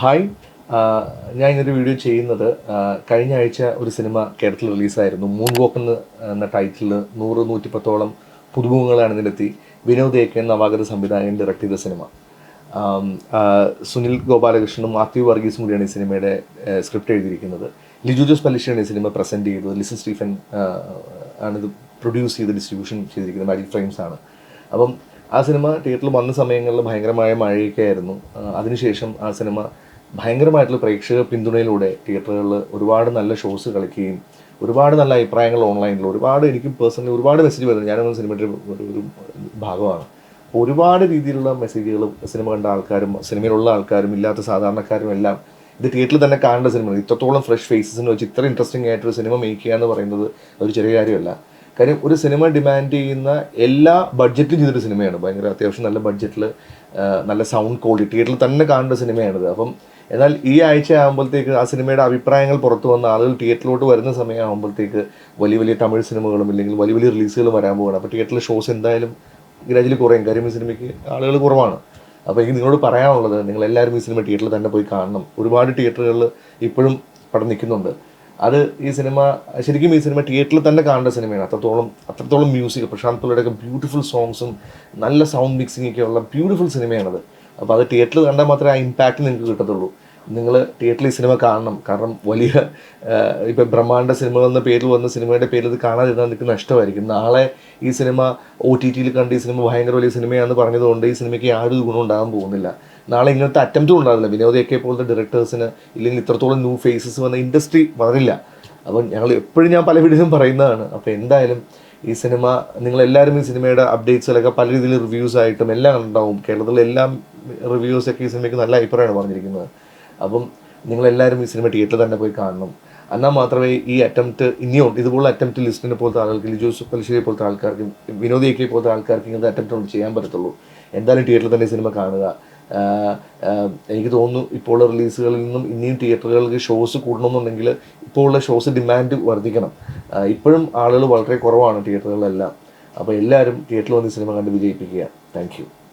Hi. ഞാൻ ഇന്നൊരു video ചെയ്യുന്നത് കഴിഞ്ഞ ആഴ്ച ഒരു സിനിമ കേരളത്തിൽ റിലീസായിരുന്നു. മൂൺ വോക്ക് എന്ന് ടൈറ്റിൽ നൂറ് നൂറ്റിപ്പത്തോളം പുതുമുഖങ്ങളാണ് ഇതിലെത്തി. വിനോദ് കെ നവാഗത സംവിധായകൻ ഡയറക്ട് ചെയ്ത സിനിമ. സുനിൽ ഗോപാലകൃഷ്ണനും മാത്യു വർഗീസും കൂടിയാണ് ഈ സിനിമയുടെ സ്ക്രിപ്റ്റ് എഴുതിയിരിക്കുന്നത്. ലിജു ജോസ് പല്ലിശ്ശിയാണ് ഈ സിനിമ പ്രസന്റ് ചെയ്തത്. ലിസൺ സ്റ്റീഫൻ ആണിത് പ്രൊഡ്യൂസ് ചെയ്ത് ഡിസ്ട്രിബ്യൂഷൻ ചെയ്തിരിക്കുന്നത്. മാജിക് ഫ്രെയിംസ് ആണ്. അപ്പം ആ സിനിമ തിയേറ്ററിൽ വന്ന സമയങ്ങളിൽ ഭയങ്കരമായ മഴയൊക്കെ ആയിരുന്നു. അതിനുശേഷം ആ സിനിമ ഭയങ്കരമായിട്ടുള്ള പ്രേക്ഷക പിന്തുണയിലൂടെ തിയേറ്ററുകളിൽ ഒരുപാട് നല്ല ഷോസ് കളിക്കുകയും ഒരുപാട് നല്ല അഭിപ്രായങ്ങൾ ഓൺലൈനിൽ ഒരുപാട് എനിക്ക് പേഴ്സണലി ഒരുപാട് മെസ്സേജ് വരുന്നത് ഞാനൊന്നും സിനിമയുടെ ഒരു ഭാഗമാണ്. ഒരുപാട് രീതിയിലുള്ള മെസ്സേജുകൾ സിനിമ കണ്ട ആൾക്കാരും സിനിമയിലുള്ള ആൾക്കാരും ഇല്ലാത്ത സാധാരണക്കാരും എല്ലാം ഇത് തിയേറ്ററിൽ തന്നെ കാണേണ്ട സിനിമ ഇത്രത്തോളം ഫ്രഷ് ഫേസസിന് വെച്ച് ഇത്ര ഇൻട്രസ്റ്റിംഗ് ആയിട്ടൊരു സിനിമ മേക്ക് ചെയ്യുക എന്ന് പറയുന്നത് ഒരു ചെറിയ കാര്യമല്ല. കാര്യം ഒരു സിനിമ ഡിമാൻഡ് ചെയ്യുന്ന എല്ലാ ബഡ്ജറ്റിലും ചെയ്തൊരു സിനിമയാണ്. ഭയങ്കര അത്യാവശ്യം നല്ല ബഡ്ജറ്റിൽ നല്ല സൗണ്ട് ക്വാളിറ്റി തിയേറ്ററിൽ തന്നെ കാണേണ്ട സിനിമയാണിത്. അപ്പം എന്നാൽ ഈ ആഴ്ച ആകുമ്പോഴത്തേക്ക് ആ സിനിമയുടെ അഭിപ്രായങ്ങൾ പുറത്തു വന്ന ആളുകൾ തിയേറ്ററിലോട്ട് വരുന്ന സമയമാകുമ്പോഴത്തേക്ക് വലിയ വലിയ തമിഴ് സിനിമകളും ഇല്ലെങ്കിൽ വലിയ വലിയ റിലീസുകളും വരാൻ പോകണം അപ്പോൾ തിയേറ്ററിൽ ഷോസ് എന്തായാലും ഗ്രാജുവലി കുറയും. കാര്യം ഈ സിനിമയ്ക്ക് ആളുകൾ കുറവാണ്. അപ്പോൾ എനിക്ക് നിങ്ങളോട് പറയാനുള്ളത് നിങ്ങൾ എല്ലാവരും ഈ സിനിമ തിയേറ്ററിൽ തന്നെ പോയി കാണണം. ഒരുപാട് തിയേറ്ററുകളിൽ ഇപ്പോഴും പടം നിൽക്കുന്നുണ്ട്. അത് ഈ സിനിമ ശരിക്കും ഈ സിനിമ തിയേറ്ററിൽ തന്നെ കാണേണ്ട സിനിമയാണ്. അത്രത്തോളം അത്രത്തോളം മ്യൂസിക് പ്രശാന്ത് പിള്ളയുടെ ഒക്കെ ബ്യൂട്ടിഫുൾ സോങ്സും നല്ല സൗണ്ട് മിക്സിംഗ് ഒക്കെ ഉള്ള ബ്യൂട്ടിഫുൾ സിനിമയാണത്. അപ്പോൾ അത് തിയേറ്ററിൽ കണ്ടാൽ മാത്രമേ ആ ഇമ്പാക്റ്റ് നിങ്ങൾക്ക് കിട്ടത്തുള്ളൂ. നിങ്ങൾ തിയേറ്ററിൽ സിനിമ കാണണം. കാരണം വലിയ ഇപ്പം ബ്രഹ്മാണ്ഡ സിനിമകൾ എന്ന പേരിൽ വന്ന സിനിമയുടെ പേരിൽ ഇത് കാണാതിരുന്നാൽ നിങ്ങൾക്ക് നഷ്ടമായിരിക്കും. നാളെ ഈ സിനിമ ഒ ടി ടിയിൽ കണ്ട് ഈ സിനിമ ഭയങ്കര വലിയ സിനിമയാണെന്ന് പറഞ്ഞതുകൊണ്ട് ഈ സിനിമയ്ക്ക് യാതൊരു ഗുണം ഉണ്ടാകാൻ പോകുന്നില്ല. നാളെ ഇങ്ങനത്തെ അറ്റംപ്റ്റും ഉണ്ടാകില്ല വിനോദയൊക്കെ പോലത്തെ ഡയറക്ടേഴ്സിന് ഇല്ലെങ്കിൽ ഇത്രത്തോളം ന്യൂ ഫേസസ് വന്ന ഇൻഡസ്ട്രി വളരില്ല അപ്പം ഞങ്ങൾ എപ്പോഴും ഞാൻ പല വീഡിയോയിലും പറയുന്നതാണ്. അപ്പോൾ എന്തായാലും ഈ സിനിമ നിങ്ങളെല്ലാവരും ഈ സിനിമയുടെ അപ്ഡേറ്റ്സിലൊക്കെ പല രീതിയിൽ റിവ്യൂസ് ആയിട്ടും എല്ലാം ഉണ്ടാവും കേരളത്തിലെ എല്ലാം റിവ്യൂസൊക്കെ ഈ സിനിമയ്ക്ക് നല്ല അഭിപ്രായമാണ് പറഞ്ഞിരിക്കുന്നത്. അപ്പം നിങ്ങളെല്ലാവരും ഈ സിനിമ തിയേറ്ററിൽ തന്നെ പോയി കാണണം. എന്നാൽ മാത്രമേ ഈ അറ്റംപ്റ്റ് ഇനിയും ഇതുപോലുള്ള അറ്റംപ്റ്റ് ലിസ്റ്റിനെ പോലത്തെ ആളുകൾക്ക് ലിജോസ് പലിശ്ശേരി പോലത്തെ ആൾക്കാർക്ക് വിനോദിയൊക്കെ പോലത്തെ ആൾക്കാർക്ക് ഇങ്ങനത്തെ അറ്റംപ്റ്റ് കൊണ്ട് ചെയ്യാൻ പറ്റത്തുള്ളൂ. എന്തായാലും തിയേറ്ററിൽ തന്നെ സിനിമ കാണുക. എനിക്ക് തോന്നുന്നു ഇപ്പോൾ റിലീസുകളിൽ നിന്നും ഇനിയും തിയേറ്ററുകൾക്ക് ഷോസ് കൂടണമെന്നുണ്ടെങ്കിൽ ഇപ്പോൾ ഉള്ള ഷോസ് ഡിമാൻഡ് വർദ്ധിക്കണം ഇപ്പോഴും ആളുകൾ വളരെ കുറവാണ് തിയേറ്ററുകളിലെല്ലാം. അപ്പോൾ എല്ലാവരും തിയേറ്ററിൽ വന്ന് സിനിമ കണ്ട് വിജയിപ്പിക്കുക. താങ്ക്